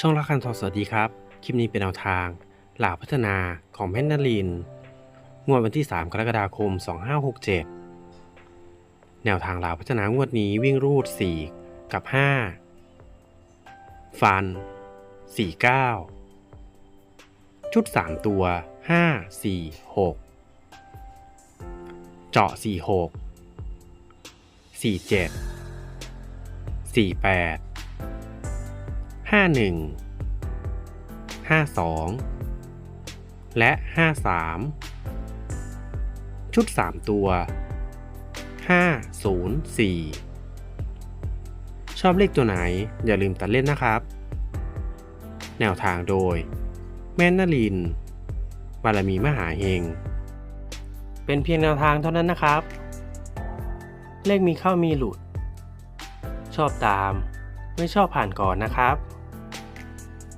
ช่องรักคันทอสวัสดีครับ คลิปนี้เป็นแนวทาง หลาพัฒนาของแมนนาลินงวดวันที่ 3 กรกฎาคม 2567 แนวทางหลาพัฒนางวดนี้วิ่งรูด 4 กับ 5 ฟัน 49 ชุด 3 ตัว 5 4 6 เจาะ 46 47 48 ห้าหนึ่งห้าสองและห้าสามชุดสามตัวห้าศูนย์สี่ชอบเลขตัวไหนอย่าลืมตัดเล่นนะครับ แนวทางโดย แม่นนลิน บารมีมหาเฮง เป็นเพียงแนวทางเท่านั้นนะครับ เลขมีเข้ามีหลุด ชอบตาม ไม่ชอบผ่านก่อนนะครับ